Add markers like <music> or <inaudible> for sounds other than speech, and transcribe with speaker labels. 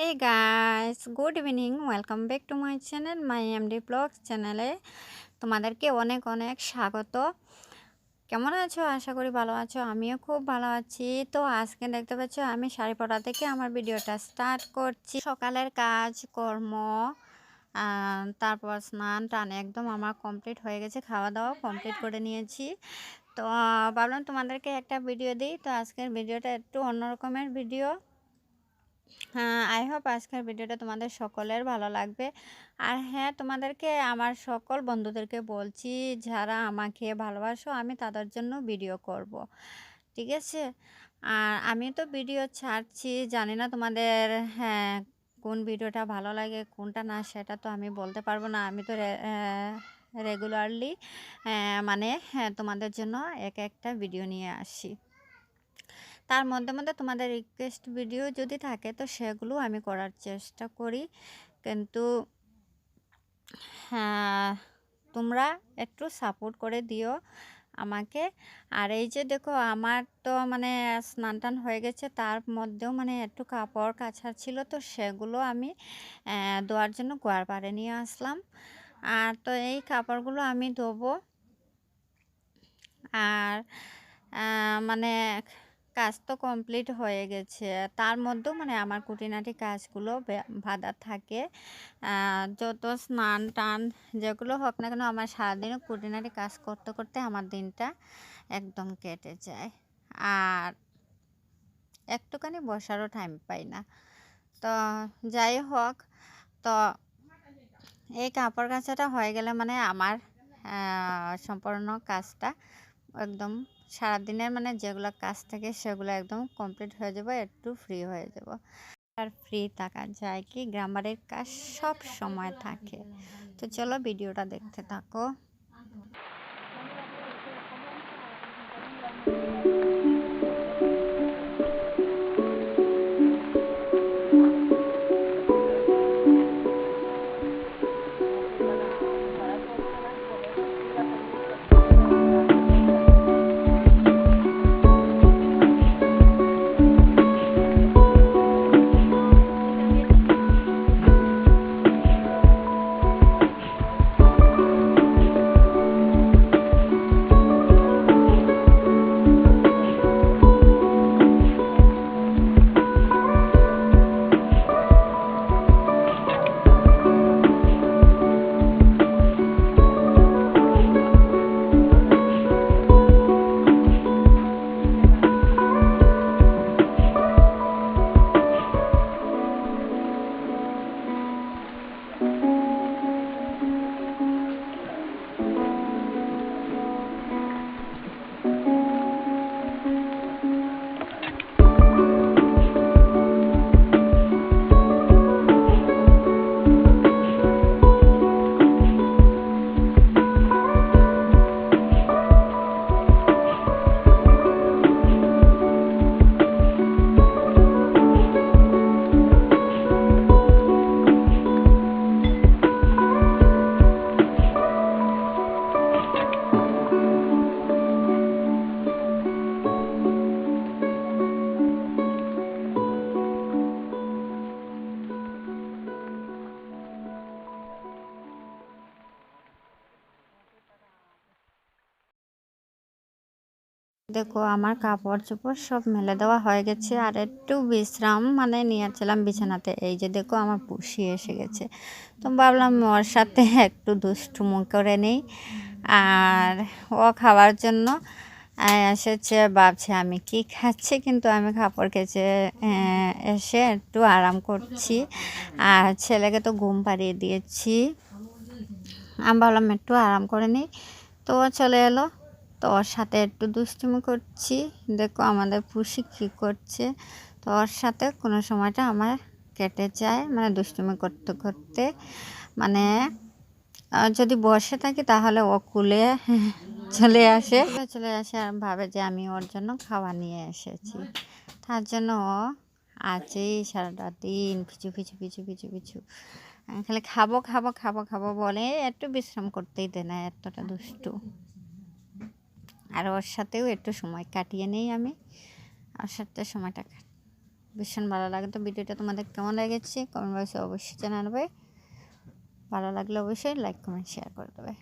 Speaker 1: Hey guys, good evening. Welcome back to my channel, my MD Vlogs চ্যানেলে তোমাদেরকে অনেক অনেক স্বাগত। কেমন আছো? আশা করি ভালো আছো। আমিও খুব ভালো আছি। তো আজকে দেখতে পাচ্ছ আমি শাড়ি পরা থেকে আমার ভিডিওটা স্টার্ট করছি। সকালের কাজ কর্ম তারপর স্নান টান একদম আমার কমপ্লিট হয়ে গেছে। খাওয়া দাওয়া কমপ্লিট করে নিয়েছি। তো ভাবলাম তোমাদেরকে একটা ভিডিও দিই। তো আজকের ভিডিওটা একটু অন্যরকমের ভিডিও। হ্যাঁ আই হোপ আজকের ভিডিওটা তোমাদের সকলের ভালো লাগবে। আর হ্যাঁ তোমাদেরকে, আমার সকল বন্ধুদেরকে বলছি, যারা আমাকে ভালোবাসো, আমি তাদের জন্য ভিডিও করব। ঠিক আছে? আর আমি তো ভিডিও ছাড়ছি, জানি না তোমাদের হ্যাঁ কোন ভিডিওটা ভালো লাগে, কোনটা না, সেটা তো আমি বলতে পারব না। আমি তো রেগুলারলি মানে হ্যাঁ তোমাদের জন্য এক একটা ভিডিও নিয়ে আসি। তার মধ্যে মধ্যে তোমাদের রিকোয়েস্ট ভিডিও যদি থাকে, তো সেগুলো আমি করার চেষ্টা করি। কিন্তু হ্যাঁ তোমরা একটু সাপোর্ট করে দিও আমাকে। আর এই যে দেখো, আমার তো মানে স্নান টান হয়ে গেছে, তার মধ্যেও মানে একটু কাপড় কাছার ছিল, তো সেগুলো আমি ধোয়ার জন্য গোয়ার পাড়ে নিয়ে আসলাম। আর তো এই কাপড়গুলো আমি ধোবো। আর মানে কাজ তো কমপ্লিট হয়ে গেছে। তার মধ্যেও মানে আমার কুটিনাটি কাজগুলো বাধা থাকে। যত স্নান টান যেগুলো হোক না কেন আমার সারাদিনও কুটিনাটি কাজ করতে করতে আমার দিনটা একদম কেটে যায়। আর একটুখানি বসারও টাইম পাই না। তো যাই হোক, তো এই কাপড় কাচাটা হয়ে গেলে মানে আমার সম্পূর্ণ কাজটা একদম সারাদিনের মানে যেগুলো কাজ থাকে সেগুলো একদম কমপ্লিট হয়ে যাব, একটু ফ্রি হয়ে যাব। আর ফ্রি থাকা যায় কি, গ্রামারের কাজ সব সময় থাকে। তো চলো ভিডিওটা দেখতে থাকো। দেখো, আমার কাপড় চোপড় সব মেলে দেওয়া হয়ে গেছে আর একটু বিশ্রাম মানে নিয়েছিলাম বিছানাতে। এই যে দেখো, আমার পুষি এসে গেছে। তো ভাবলাম ওর সাথে <laughs> একটু দুষ্টুমু করে নেই। আর ও খাওয়ার জন্য এসেছে, ভাবছে আমি কি খাচ্ছি, কিন্তু আমি কাপড় কেচে এসে একটু আরাম করছি। আর ছেলেকে তো ঘুম পাড়িয়ে দিয়েছি। আমি ভাবলাম একটু আরাম করে নিই। তো চলে এলো। তো ওর সাথে একটু দুষ্টুমি করছি। দেখো আমাদের পুষি কী করছে। তো ওর সাথে কোনো সময়টা আমার কেটে যায় মানে দুষ্টুমি করতে করতে। মানে যদি বসে থাকি তাহলে ও কুলে চলে আসে। চলে আসে আর ভাবে যে আমি ওর জন্য খাওয়া নিয়ে এসেছি। তার জন্য ও আছেই সারাটা দিন পিছু পিছু পিছু পিছু পিছু। খালি খাব খাব খাব খাব বলে একটু বিশ্রাম করতেই দেয় না, এতটা দুষ্টু। আর ওর সাথেও একটু সময় কাটিয়ে নেই আমি। ওর সাথে সময়টা ভীষণ ভালো লাগে তো ভিডিওটা তোমাদের কেমন লেগেছে? কমেন্ট বক্সে অবশ্যই জানাবে। ভালো লাগলে অবশ্যই লাইক, কমেন্ট শেয়ার করে দেবে।